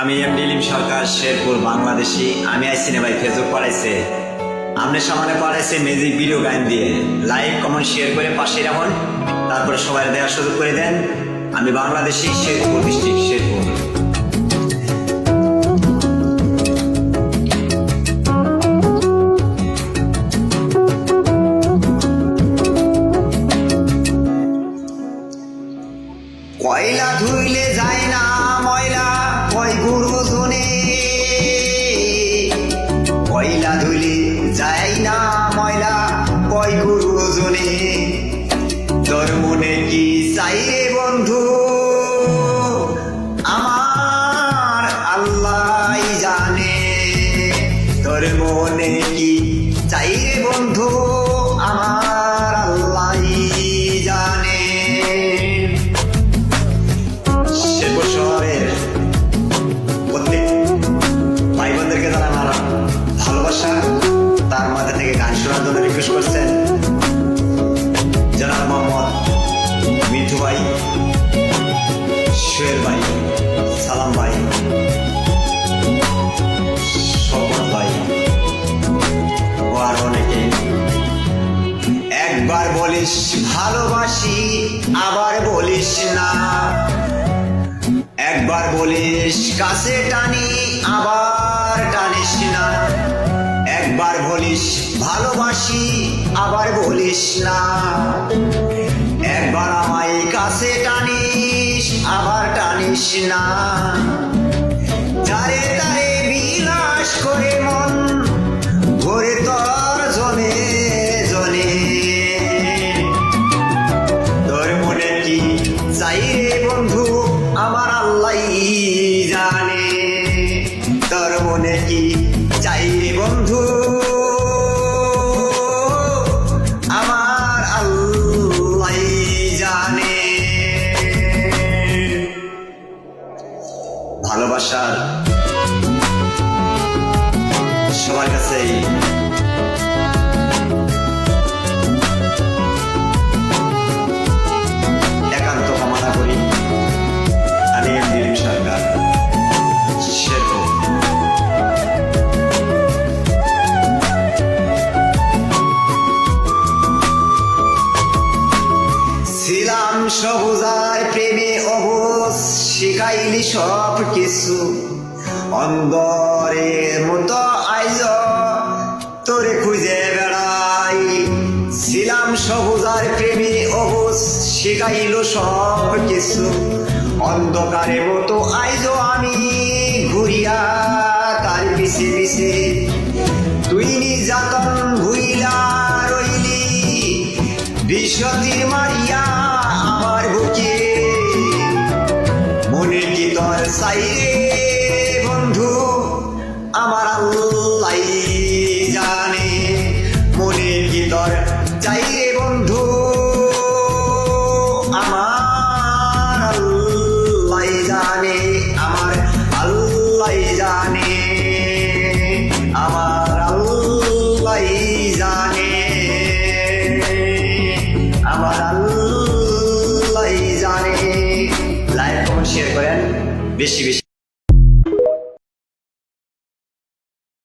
আমি এম ডিলিম সরকার, শেরপুর, বাংলাদেশি। আমি আইসি ভাই ফেসবুক পড়াইছে আপনি সামনে পড়াইছে মিউজিক ভিডিও গান দিয়ে। লাইক কমেন্ট শেয়ার করে পাশে রাখুন। তারপরে সবাই দেওয়ার সুযোগ করে দেন। আমি বাংলাদেশি, শেরপুর ডিস্ট্রিক্ট শেরপুর। কয়লা ধুইলে যায় না ময়লা। কয় গুরু জনে কয়লা যায় না ময়লা কয় গুরু জনে তোর মনে কি চাই বন্ধু? আমার আল্লাহ জানে। তোর কি চাই বন্ধু? আমার জন্য রিকোয়েস্ট করছেন জনাব মোহাম্মদ মিঠু ভাই শুয়ের ভাই, সালাম ভাই একবার বলিস ভালোবাসি, আবার বলিস না। একবার বলিস কাছে টানি, আবার না। একবার আমায় কাছে টানিস আবার টানিস না। ভালোবাসার সবার কাছেই শিখাইলি সব কিছু। অন্দরের মতো আইজ, তোরে খুঁজে বেড়াই। ছিলাম সবুজার প্রেমে অবস শিখাইল সব কিছু। অন্ধকারের মতো আইজ আমি ঘুরিয়া তার পিছে পিছে। তুই নির্যাতন ভুইলা রইলি বিষতির মারিয়া তোর চাই বন্ধু আমার আল্লাহ জানে মনে ভিতর তোর বেশি বেশি